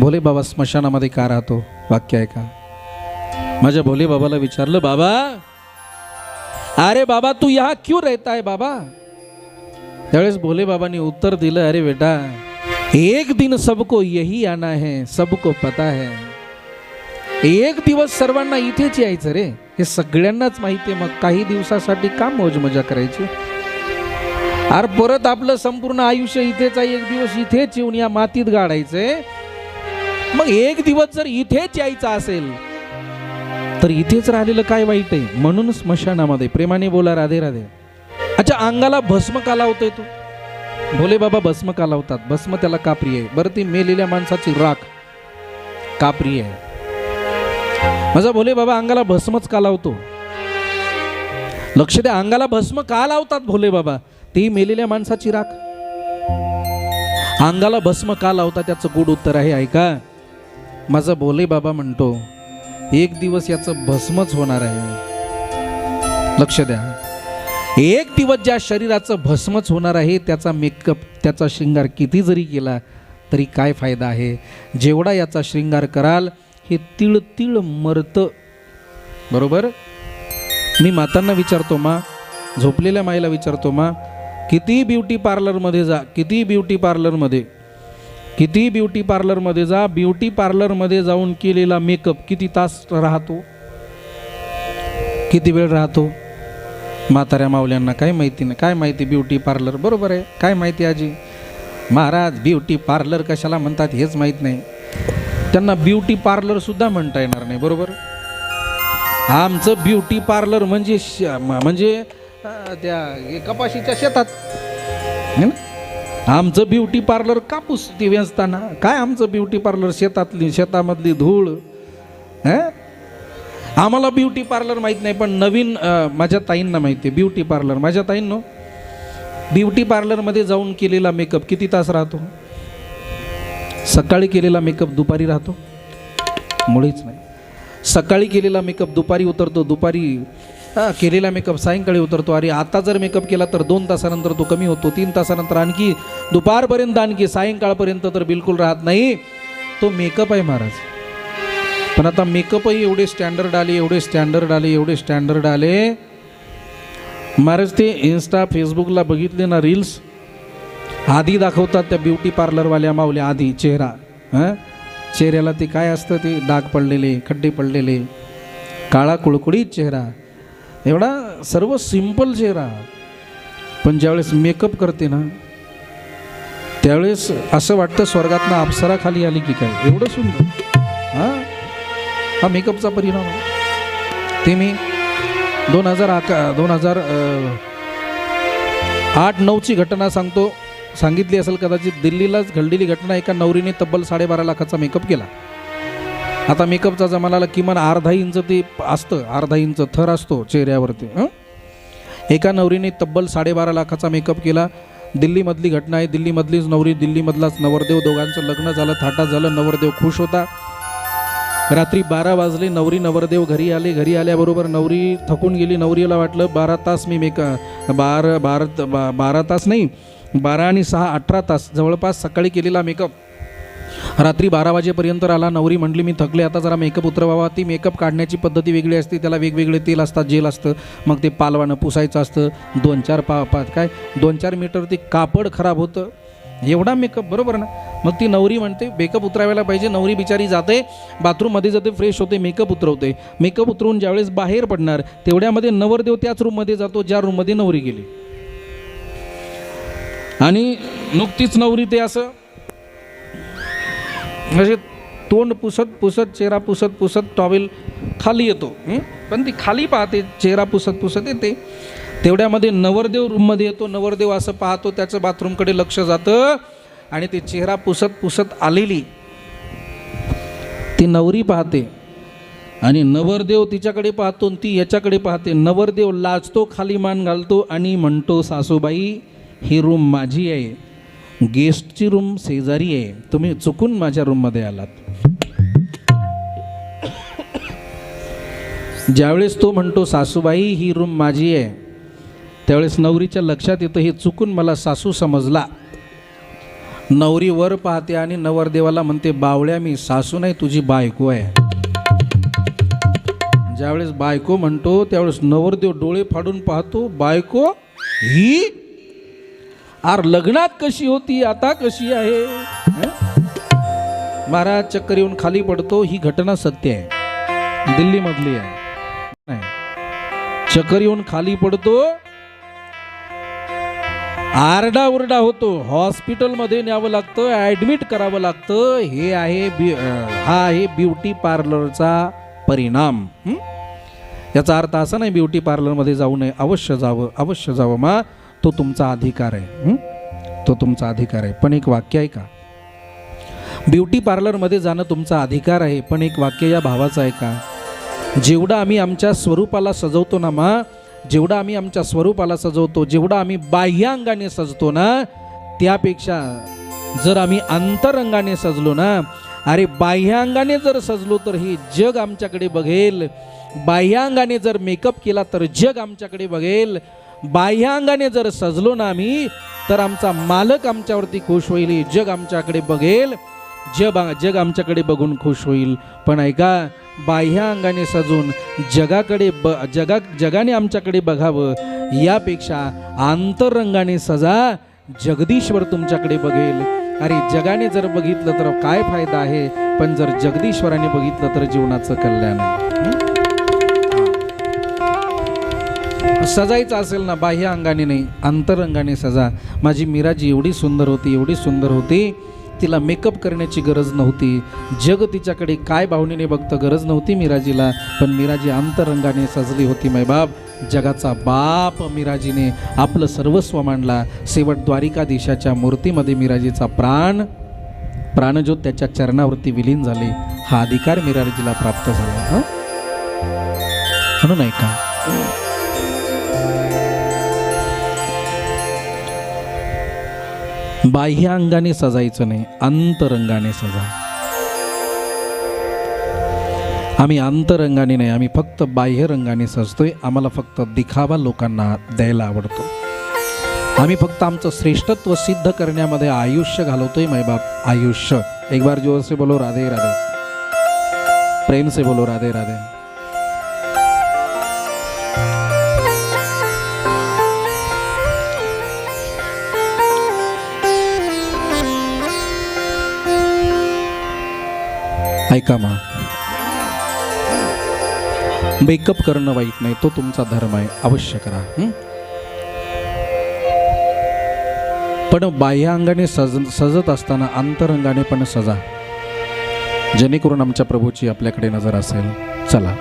भोले बाबा स्मशानामध्ये का राहतो? वाक्य आहे का माझ्या भोले बाबाला विचारलं बाबा अरे बाबा तू यहाँ क्यू रहता है बाबा? त्यावेळेस भोले बाबांनी उत्तर दिलं अरे बेटा एक दिन सबको यही आना है सबको पता है। एक दिवस सर्वांना इथेच यायचं रे हे सगळ्यांनाच माहिती आहे मग काही दिवसासाठी का मौज मजा करायची? अरे परत आपलं संपूर्ण आयुष्य इथेच आहे एक दिवस इथेच येऊन या मातीत गाडायचंय मग एक दिवस जर इथेच यायचा असेल तर इथेच राहिलेलं काय वाईट आहे? म्हणून स्मशानामध्ये प्रेमाने बोला राधे राधे. अच्छा अंगाला भस्म का लावतोय तो? भोले बाबा भस्म का लावतात? भस्म त्याला कापरी आहे? बरं ती मेलेल्या माणसाची राख कापरी आहे? माझा भोले बाबा अंगाला भस्मच का लावतो? लक्ष द्या अंगाला भस्म का लावतात भोले बाबा? ती मेलेल्या माणसाची राख. अंगाला भस्म का लावता? त्याचं गुड उत्तर आहे ऐका. माझा भोले बाबा म्हणतो एक दिवस याचं भस्मच होणार आहे. लक्ष द्या. एक दिवस ज्या शरीराचं भस्मच होणार आहे त्याचा मेकअप त्याचा शृंगार किती जरी केला तरी काय फायदा आहे? जेवढा याचा शृंगार कराल हे तिळ तिळ मरतं. बरोबर? मी मातांना विचारतो मा झोपलेल्या माईला विचारतो मा किती ब्युटी पार्लरमध्ये जा किती ब्युटी पार्लरमध्ये? किती ब्युटी पार्लरमध्ये जा ब्युटी पार्लरमध्ये जाऊन केलेला मेकअप किती तास राहतो? किती वेळ राहतो? म्हाताऱ्या मावल्यांना काय माहिती नाही. काय माहिती ब्युटी पार्लर? बरोबर आहे. काय माहिती आजी? महाराज ब्युटी पार्लर कशाला म्हणतात हेच माहीत नाही. त्यांना ब्युटी पार्लरसुद्धा म्हणता येणार नाही. बरोबर? आमचं ब्युटी पार्लर म्हणजे श- म्हणजे त्या हे कपाशीच्या शेतात. ना? आमचं ब्युटी पार्लर कापूस ती वेचताना. काय आमचं ब्युटी पार्लर शेतातली शेतामधली धूळ? आम्हाला ब्युटी पार्लर माहीत नाही पण नवीन माझ्या ताईंना माहिती आहे ब्युटी पार्लर. माझ्या ताईंनो ब्युटी पार्लरमध्ये जाऊन केलेला मेकअप किती तास राहतो? सकाळी केलेला मेकअप दुपारी राहतो? मुळीच नाही. सकाळी केलेला मेकअप दुपारी उतरतो दुपारी हां केलेला मेकअप सायंकाळी उतरतो. अरे आता जर मेकअप केला तर दोन तासानंतर तो कमी होतो तीन तासानंतर आणखी दुपारपर्यंत आणखी सायंकाळपर्यंत तर बिलकुल राहत नाही. तो मेकअप आहे महाराज. पण आता मेकअपही एवढे स्टँडर्ड आले एवढे स्टँडर्ड आले एवढे स्टँडर्ड आले. महाराज ते इन्स्टा फेसबुकला बघितले ना रील्स आधी दाखवतात त्या ब्युटी पार्लरवाल्या मावल्या आधी चेहरा. हां? चेहऱ्याला ते काय असतं? ते डाग पडलेले खड्डे पडलेले काळा कुळकुळीत चेहरा. एवढा सर्व सिंपल चेहरा. पण ज्यावेळेस मेकअप करते ना त्यावेळेस असं वाटतं स्वर्गातनं अप्सरा खाली आली की काय? एवढं सुंदर. हां? हा मेकअपचा परिणाम आहे. ते मी दोन हजार अका दोन हजार आठ नऊची घटना सांगतो. सांगितली असेल कदाचित दिल्लीलाच घडलेली घटना एका नवरीने तब्बल साडेबारा लाखाचा मेकअप केला. आता मेकअपचा जमानाला किमान अर्धा इंच ते असतं अर्धा इंच थर असतो चेहऱ्यावरती हं? एका नवरीने तब्बल साडेबारा लाखाचा मेकअप केला. दिल्लीमधली घटना आहे दिल्लीमधलीच नवरी दिल्लीमधलाच नवरदेव दोघांचं लग्न झालं थाटा झालं नवरदेव खुश होता. रात्री बारा वाजले नवरी नवरदेव घरी आले घरी आल्याबरोबर नवरी थकून गेली नवरीला वाटलं बारा तास मी मेक बार बारा बा बारा तास नाही बारा आणि सहा अठरा तास. जवळपास सकाळी केलेला मेकअप रात्री बारा वाजेपर्यंत आला नवरी म्हणली मी थकले आता जरा मेकअप उतरवावा ती मेकअप काढण्याची पद्धती वेगळी असते. त्याला वेगवेगळे तेल असतात जेल असतं. मग ते पालवानं पुसायचं असतं. दोन चार पा पा काय? दोन चार मीटर ते कापड खराब होतं. एवढा मेकअप बरोबर ना? मग ती नवरी म्हणते मेकअप उतरावायला पाहिजे. नवरी बिचारी जाते बाथरूममध्ये जाते फ्रेश होते मेकअप उतरवते. मेकअप उतरवून ज्यावेळेस बाहेर पडणार तेवढ्यामध्ये नवरदेव त्याच रूममध्ये जातो ज्या रूममध्ये नवरी गेली. आणि नुकतीच नवरी ते असं. म्हणजे तोंड पुसत पुसत चेहरा पुसत पुसत टॉवेल खाली येतो. पण ती खाली पाहते चेहरा पुसत पुसत येते. तेवढ्यामध्ये नवरदेव रूममध्ये येतो. नवरदेव असं पाहतो त्याचं बाथरूमकडे लक्ष जातं आणि ते चेहरा पुसत पुसत आलेली. ती नवरी पाहते आणि नवरदेव तिच्याकडे पाहतो आणि ती याच्याकडे पाहते. नवरदेव लाजतो खाली मान घालतो आणि म्हणतो सासूबाई ही रूम माझी आहे. गेस्टची रूम शेजारी आहे. तुम्ही चुकून माझ्या रूममध्ये आलात. ज्यावेळेस तो म्हणतो सासूबाई ही रूम माझी आहे. त्यावेळेस नवरीच्या लक्षात येतं हे चुकून मला सासू समजला. नवरी वर पाहते आणि नवरदेवाला म्हणते बावळ्या मी सासू नाही तुझी बायको आहे. ज्यावेळेस बायको म्हणतो त्यावेळेस नवरदेव डोळे फाडून पाहतो बायको ही आर लग्नात कशी होती आता कशी आहे? महाराज चक्कर येऊन खाली पडतो ही घटना सत्य आहे. दिल्लीमधली आहे. नाही. चक्कर येऊन खाली पडतो आरडा ओरडा होतो. हॉस्पिटलमध्ये न्यावं लागतं ॲडमिट करावं लागतं. हे आहे बी हा आहे ब्युटी पार्लरचा परिणाम. याचा अर्थ असा नाही ब्युटी पार्लरमध्ये जाऊ नये अवश्य जावं अवश्य जावं. मा तो तुमचा अधिकार आहे तो तुमचा अधिकार आहे. पण एक वाक्य आहे का ब्युटी पार्लरमध्ये जाणं तुमचा अधिकार आहे पण एक वाक्य या भावाचं आहे का जेवढं आम्ही आमच्या स्वरूपाला सजवतो ना मा जेवढं आम्ही आमच्या स्वरूपाला सजवतो जेवढं आम्ही बाह्यांगाने सजतो ना त्यापेक्षा जर आम्ही अंतरंगाने सजलो ना अरे बाह्यांगाने जर सजलो तर हे जग आमच्याकडे बघेल. बाह्यांगाने जर मेकअप केला तर जग आमच्याकडे बघेल. बाह्यांगाने जर सजलो ना आम्ही तर आमचा मालक आमच्यावरती खुश होईल. जग आमच्याकडे बघेल. जग जग आमच्याकडे बघून खुश होईल. पण ऐका बाह्य अंगाने सजून जगाकडे ब जगा जगाने आमच्याकडे बघावं यापेक्षा आंतरंगाने सजा जगदीश्वर तुमच्याकडे बघेल. अरे जगाने जर बघितलं तर काय फायदा आहे? पण जर जगदीश्वराने बघितलं तर जीवनाचं कल्याण आहे. सजायचं असेल ना बाह्य अंगाने नाही अंतरंगाने सजा. माझी मिराजी एवढी सुंदर होती एवढी सुंदर होती. तिला मेकअप करण्याची गरज नव्हती. जग तिच्याकडे काय भावनेने बघतं गरज नव्हती मिराजीला पण मिराजी अंतरंगाने सजली होती मैबाब जगाचा बाप मिराजीने आपलं सर्वस्व मांडला. शेवट द्वारिकाधीशाच्या मूर्तीमध्ये मिराजीचा प्राण प्राणज्योत त्याच्या चरणावरती विलीन झाले. हा अधिकार मिराजीला प्राप्त झाला. हं? म्हणून ऐका. बाह्य अंगाने सजायचं नाही अंतरंगाने सजा. आम्ही अंतरंगाने नाही आम्ही फक्त बाह्य रंगाने सजतोय आम्हाला फक्त दिखावा लोकांना द्यायला आवडतो. आम्ही फक्त आमचं श्रेष्ठत्व सिद्ध करण्यामध्ये आयुष्य घालवतोय मैबाप आयुष्य. एक बार जोर से बोलो राधे राधे. प्रेम से बोलो राधे राधे. ऐका मा. मेकअप करणं वाईट नाही तो तुमचा धर्म आहे अवश्य करा पण बाह्य अंगाने सज सजत असताना अंतरंगाने पण सजा. जेणेकरून आमच्या प्रभूची आपल्याकडे नजर असेल. चला.